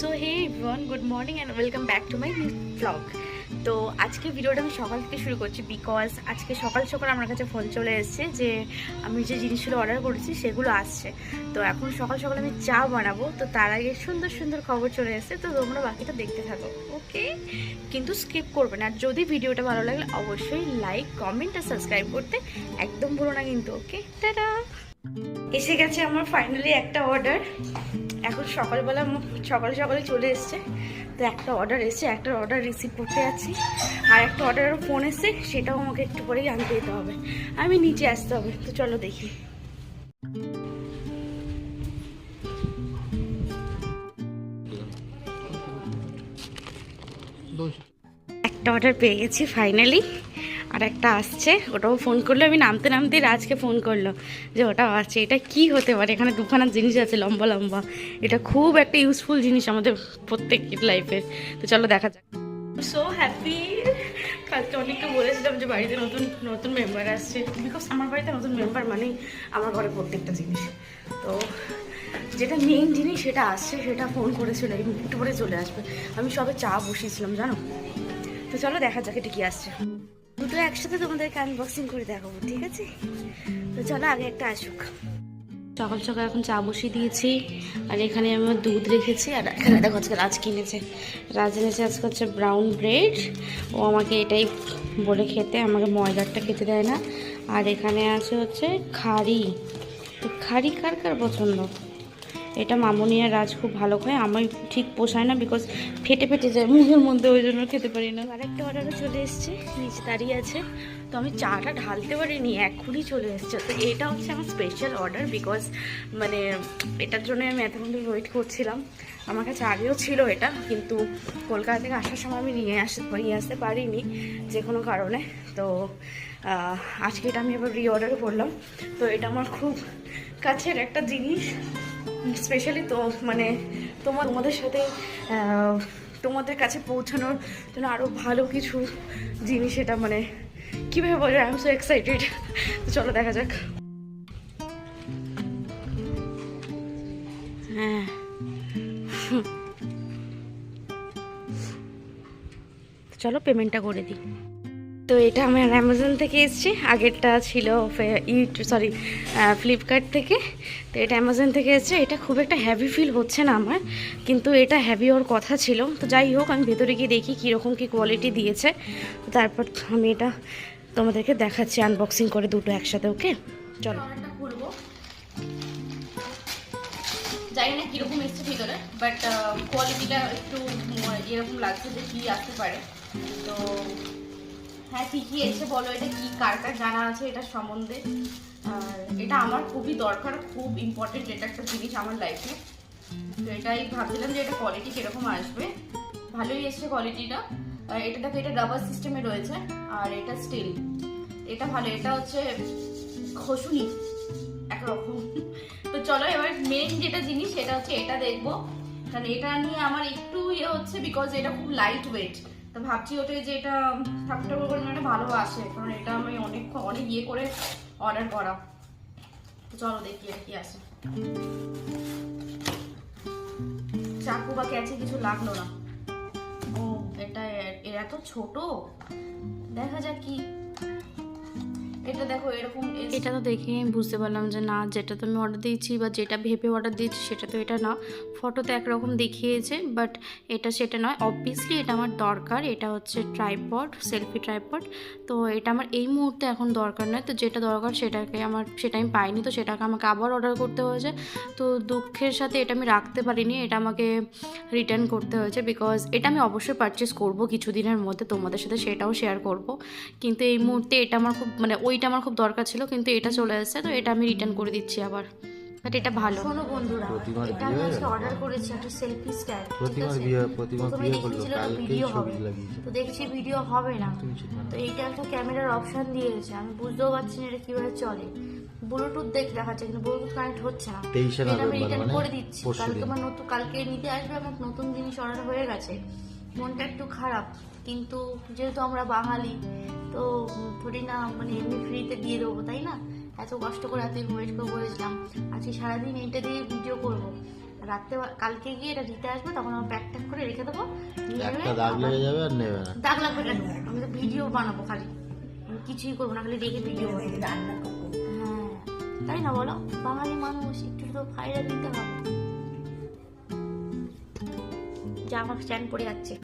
So hey everyone good morning and welcome back to my blog তো আজকে ভিডিওটা আমি সকাল থেকে শুরু করছি বিকজ আজকে সকাল সকাল আমার কাছে ফোন চলে এসেছে যে আমি যে জিনিসগুলো অর্ডার করেছি সেগুলো আসছে। তো এখন সকাল সকাল আমি চা বানাবো, তো তার আগে সুন্দর সুন্দর খবর চলে এসেছে, তো তোমরা বাকিটা দেখতে থাকো ওকে কিন্তু স্কিপ করবে না যদি ভিডিওটা ভালো লাগলে অবশ্যই লাইক কমেন্ট আর সাবস্ক্রাইব করতে একদম ভুলো না কিন্তু ওকে টাটা এসে গেছে আমার ফাইনালি একটা অর্ডার এখন সকালবেলা সকালে সকালে চলে এসছে। তো একটা অর্ডার এসছে একটা অর্ডার রিসিভ করতে আছি আর একটা অর্ডারও ফোন এসছে সেটাও আমাকে একটু পরেই আনতে যেতে হবে। আমি নিচে আসতে হবে তো চলো দেখি। একটা অর্ডার পেয়ে গেছি ফাইনালি আর একটা আসছে, ওটাও ফোন করল। আমি নামতে নামতে রাজকে ফোন করল যে, ওটাও আছে এটা কি হতে পারে? এখানে দুখানা জিনিস আছে, লম্বা লম্বা। এটা খুব একটা ইউজফুল জিনিস আমাদের প্রত্যেকের লাইফের তো চলো দেখা যাক। সো হ্যাপি কালকে অনেককে বলেছিলাম যে, বাড়িতে নতুন নতুন মেম্বার আসছে। বিকজ আমার বাড়িতে নতুন মেম্বার মানেই আমার ঘরে প্রত্যেকটা জিনিস। তো যেটা মেইন জিনিস সেটা আসছে, সেটা ফোন করেছিল একটু পরে চলে আসবে। আমি সবে চা বসিয়েছিলাম, জানো? তো চলো দেখা যাক এটা কি আসছে। দুটো একসাথে তোমাদেরকে আনবক্সিং করে দেখাবো, ঠিক আছে? তো চলো আগে একটা আসুক। সকাল সকাল এখন চা বসিয়ে দিয়েছি, আর এখানে আমি আমার দুধ রেখেছি, আর এখানে দেখো আজকে রাজ কিনেছে। রাজ এনেছে আজকে হচ্ছে ব্রাউন ব্রেড ও আমাকে এটাই বলে খেতে, আমাকে ময়দারটা খেতে দেয় না। আর এখানে আছে হচ্ছে খাড়ি। তো খাড়ি কার কার পছন্দ? এটা মামনি আর রাজ খুব ভালো খায়। আমার ঠিক পোষায় না বিকজ ফেটে ফেটে যায় মুখের মধ্যে, ওই জন্য খেতে পারি না। আরেকটা অর্ডারও চলে এসছে, নিচে দাঁড়িয়ে আছে। তো আমি চাটা ঢালতে পারিনি, এখনই চলে এসছে। তো এটা হচ্ছে আমার স্পেশাল অর্ডার বিকজ মানে এটার জন্য আমি এতক্ষণ ওয়েট করছিলাম। আমার কাছে আগেও ছিল এটা, কিন্তু কলকাতা থেকে আসার সময় আমি নিয়ে আসতে নিয়ে আসতে পারিনি যে কোনো কারণে। তো আজকে এটা আমি আবার রিঅর্ডার করলাম। তো এটা আমার খুব কাছের একটা জিনিস। স্পেশালি তো মানে তোমার, তোমাদের সাথে তোমাদের কাছে পৌঁছানোর জন্য আরও ভালো কিছু জিনিস এটা মানে কীভাবে বলব আই এম সো এক্সাইটেড চলো দেখা যাক। হ্যাঁ। চলো পেমেন্টটা করে দিই। তো এটা আমার অ্যামাজন থেকে এসছে। আগেরটা ছিল সরি ফ্লিপকার্ট থেকে। তো এটা অ্যামাজন থেকে এসছে। এটা খুব একটা হ্যাভি ফিল হচ্ছে না আমার, কিন্তু এটা হ্যাভি ওর কথা ছিল। তো যাই হোক, আমি ভেতরে গিয়ে দেখি কীরকম কী কোয়ালিটি দিয়েছে। তারপর আমি এটা তোমাদেরকে দেখাচ্ছি আনবক্সিং করে দুটো একসাথে, ওকে? চলো। জানি না কীরকম এসছে ভিতরে বাট কোয়ালিটিটা একটু এরকম লাগছে যে কী আসতে পারে। তো হ্যাঁ ঠিকই এসে বলো এটা কি, কার কার জানা আছে এটা সম্বন্ধে? এটা আমার খুবই দরকার, খুব ইম্পর্টেন্ট এটা একটা জিনিস আমার লাইফে তো এটাই ভাবছিলাম যে এটা কোয়ালিটি কীরকম আসবে। ভালোই এসছে কোয়ালিটিটা এটা দেখো, এটা রাবার সিস্টেমে রয়েছে, আর এটা স্টিল এটা ভালো, এটা হচ্ছে খসুনি, একরকম। তো চলো এবার মেন যেটা জিনিস, সেটা হচ্ছে এটা দেখব। কারণ এটা নিয়ে আমার একটু ইয়ে হচ্ছে বিকজ এটা খুব লাইট ওয়েট তো ভাবছি ওটাই যে এটা ঠাকুর ঠাকুর করে এটা ভালো আসে, কারণ এটা আমি অনেক অনেক ইয়ে করে অর্ডার করা। তো চলো দেখি আর কি আসে। চাকু বা ক্যাচে কিছু লাগল না। ও, এটা এরা তো ছোট? দেখা যাক কি এটা দেখো, এরকম এটা তো দেখে বুঝতে পারলাম যে না, যেটা তো আমি অর্ডার দিয়েছি বা যেটা ভেবে অর্ডার দিয়েছি, সেটা তো এটা না। ফটোতে একরকম দেখিয়েছে বাট এটা সেটা নয়। অবভিয়াসলি এটা আমার দরকার, এটা হচ্ছে ট্রাইপড সেলফি ট্রাইপড তো এটা আমার এই মুহূর্তে এখন দরকার নয়। তো যেটা দরকার সেটাকে আমার, সেটা আমি পাইনি, তো সেটাকে আমাকে আবার অর্ডার করতে হয়েছে। তো দুঃখের সাথে এটা আমি রাখতে পারিনি, এটা আমাকে রিটার্ন করতে হয়েছে বিকজ এটা আমি অবশ্যই পারচেস করব কিছুদিনের মধ্যে। তোমাদের সাথে সেটাও শেয়ার করব। কিন্তু এই মুহূর্তে এটা আমার খুব মানে ওইটা আমার খুব দরকার ছিল কিন্তু এটা চলে এসেছে তো এটা আমি রিটার্ন করে দিচ্ছি আবার। বাট এটা ভালো। শোনো বন্ধুরা প্রতিমার এটা বিয়ে আমি আজকে অর্ডার করেছি একটা সেলফি স্ট্যান্ড প্রতিমার বিয়ে প্রতিমা প্রথমে বিয়ে করল ভিডিও ছবি হবে। লাগিয়েছে। তো দেখছি ভিডিও হবে না। তো এইটা একটা ক্যামেরার অপশন দিয়েছে। আমি বুঝতেও পারছি না এটা কীভাবে চলে। ব্লুটুথ দেখ দেখাচ্ছে কিন্তু ব্লুটুথ কানেক্ট হচ্ছে না। আমি নভেম্বর রিটার্ন মানে করে দিচ্ছি। কালকে। আমার নতুন কালকে নিতে আসবে আমার নতুন জিনিস অর্ডার হয়ে গেছে। মনটা একটু খারাপ কিন্তু যেহেতু আমরা বাঙালি তো থোড়ি না মানে এমনি ফ্রিতে দিয়ে দেবো তাই না? এত কষ্ট করে এত ওয়েট করে বলেছিলাম। আজকে সারাদিন এইটা দিয়ে ভিডিও করব। রাত্রে কালকে গিয়ে এটা দিতে আসবে তখন আমার প্যাক ট্যাক করে রেখে দেবো। দাগ লেগে যাবে আর নেবে না। দাগ লাগবে কেন? আমি তো ভিডিও বানাবো খালি। আমি কিছুই করব না খালি দেখে ভিডিও রান্না করব হ্যাঁ তাই না বলো? বাঙালি মানুষ একটু তো ফায়দা দিতে হবে। যা আমার স্ট্যান্ড পড়ে যাচ্ছে।